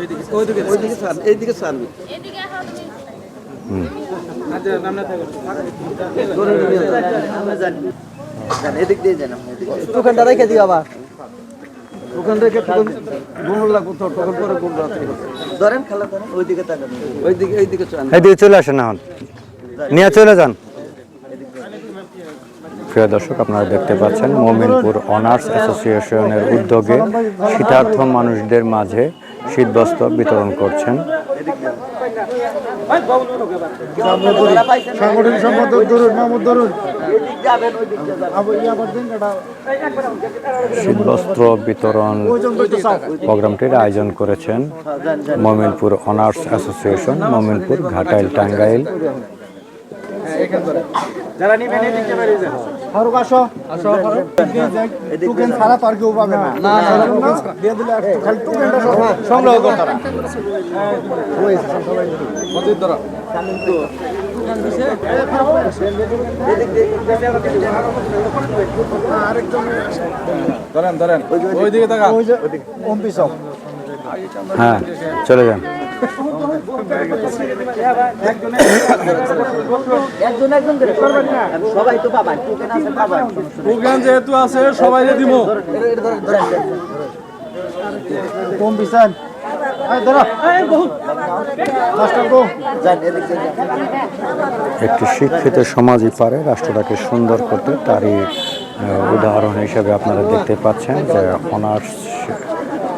ওইদিকে ওইদিকে ছাড় এইদিকে ছাড়বি এদিকে আসো তুমি ধরে নিয়ে যাও। আমরা জানি জানি, এদিক দিয়ে যান আপনি, এদিক দিয়ে। দোকানটা রেখে দিও আবার। ওখান থেকে তখন গুণ তখন পরে গুণ ধরেন খেলা ধরেন ওইদিকে তাকান। ওইদিকে এইদিকে চলে আসেন এখন। নিয়ে চলে যান। প্রিয় দর্শক আপনারা দেখতে পাচ্ছেন মোমিনপুর অনার্স অ্যাসোসিয়েশনের উদ্যোগে শীতার্থ মানুষদের মাঝে শীতবস্ত্র বিতরণ করছেন। সাংগঠনিক সম্পাদক ধরুন মাহমুদ ধরুন। শীতবস্ত্র বিতরণ প্রোগ্রামটির আয়োজন করেছেন যান। Honours association Mominpur Ghatail Tangail. Faruk আসো। আসো টোকেন ছাড়া তো আর কেউ পাবে না। না দিয়ে দিলে খালি টোকেনটা সংগ্রহ করতে হবে ওই যে অম্পি সব হ্যাঁ চলে যান। একজন একজন করে সবাই তো পাবেন টোকেন আছে পাবেন প্রোগ্রাম যেহেতু আছে সবাই দিব যান একটি শিক্ষিত সমাজই পারে রাষ্ট্রটাকে সুন্দর করতে তারই উদাহরণ হিসেবে আপনারা দেখতে পাচ্ছেন যে অনার্স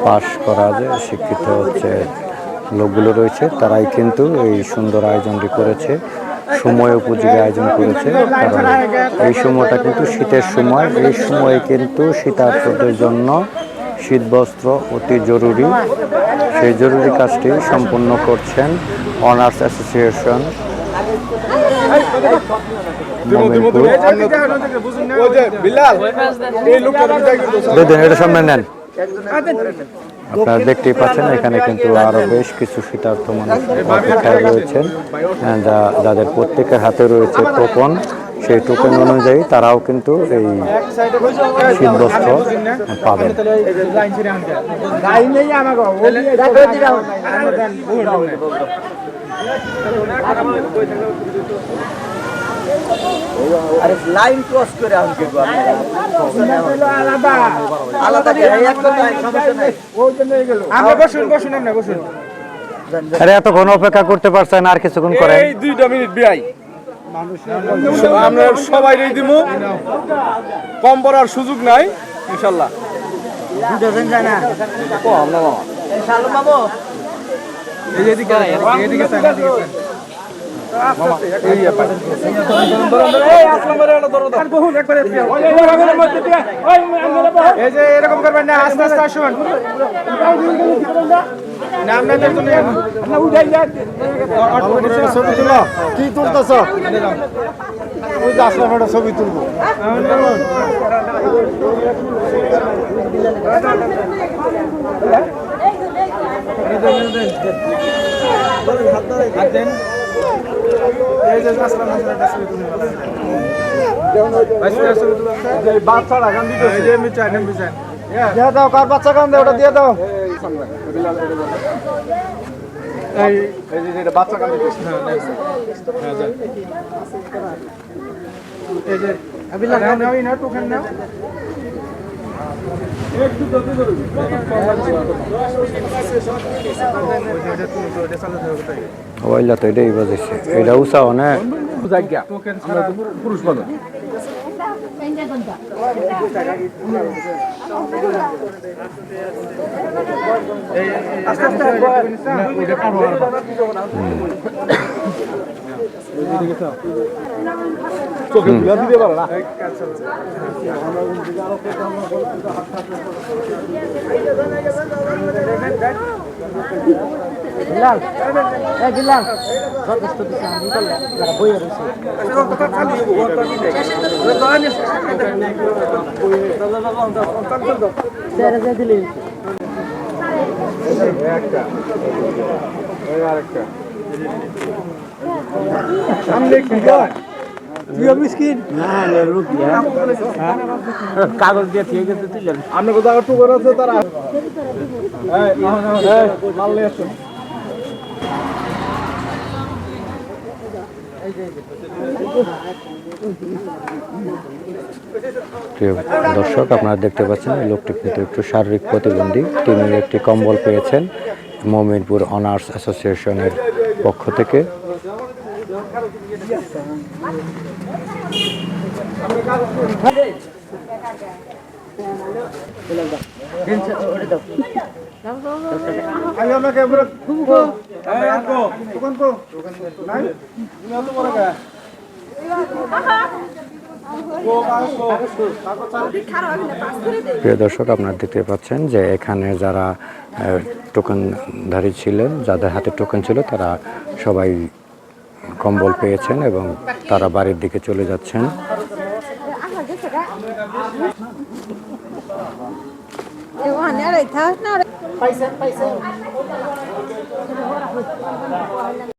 পাশ করা যে শিক্ষিত হচ্ছে লোকগুলো রয়েছে তারাই কিন্তু এই সুন্দর আয়োজনটি করেছে সময় উপযোগী আয়োজন করেছে। কারণ এই সময়টা কিন্তু শীতের সময় এই সময়ে কিন্তু শীতার্থদের জন্য শীতবস্ত্র অতি জরুরি। সেই জরুরি কাজটি সম্পন্ন করছেন অনার্স অ্যাসোসিয়েশন এটা সামনে নেন। আপনারা দেখতেই পাচ্ছেন, এখানে কিন্তু আরও বেশ কিছু শীতার্থ মানুষ অপেক্ষায় রয়েছেন যা, যাদের প্রত্যেকের হাতে রয়েছে টোকন। সেই টোকন অনুযায়ী তারাও কিন্তু এই পাবেন। আমাকে দেখো দিরা আরে লাইন ক্রস করে আমি কেটবো আলাদা। আলাদা করে একটা সমস্যা নাই। ওই জন্য গেল। আমরা বসুন বসুন আমরা বসুন। আরে এতক্ষণ অপেক্ষা করতে পারছেন আর কিছুক্ষণ করেন। এই দুইটা মিনিট বিয়াই। আমরা সবাই রেই দিব কম পড়ার সুযোগ নাই ইনশাল্লাহ। দুজন যায় না। কম না মামা শালু মামু এই এদিকে এদিকে এদিকে চাই, এদিকে চাই। মামা, এই যে এরকম করবেন না আস্তে আস্তে আসুন আপনাদের জন্য ছবি তুলো কি তুলতেছ ওই যে। আসলাম একটা ছবি তুলবো বাচ্চারা গান দিতে দিয়ে দাও কার বাচ্চা কান দে ওটা দিয়ে দাও এই যে বাচ্চা গান দিতে হ্যাঁ এই যে আমি ওইলা তো এটাই বাজেছে। এটা উষা অনেক পুরুষ মানুষ চোখে তুলে দিতে পারো না বিলাল এই বিলাল যথেষ্ট দিছে আমি বইয়ে রইছে স্যার যে দিলি। সামনে কি তুইও কাগজ দিয়ে ঠিক আছে তুই জানিস। আপনি কোথাও একটু করে আছে তারা এই, এই, মাল নিয়ে আসুন দর্শক, আপনারা দেখতে পাচ্ছেন লোকটি কিন্তু একটু শারীরিক প্রতিবন্ধী। তিনি একটি কম্বল পেয়েছেন মমিনপুর অনার্স অ্যাসোসিয়েশনের পক্ষ থেকে। প্রিয় দর্শক, আপনারা দেখতে পাচ্ছেন যে এখানে যারা টোকেনধারী ছিলেন, যাদের হাতে টোকেন ছিল, তারা সবাই কম্বল পেয়েছেন এবং তারা বাড়ির দিকে চলে যাচ্ছেন। You van ¿Qué?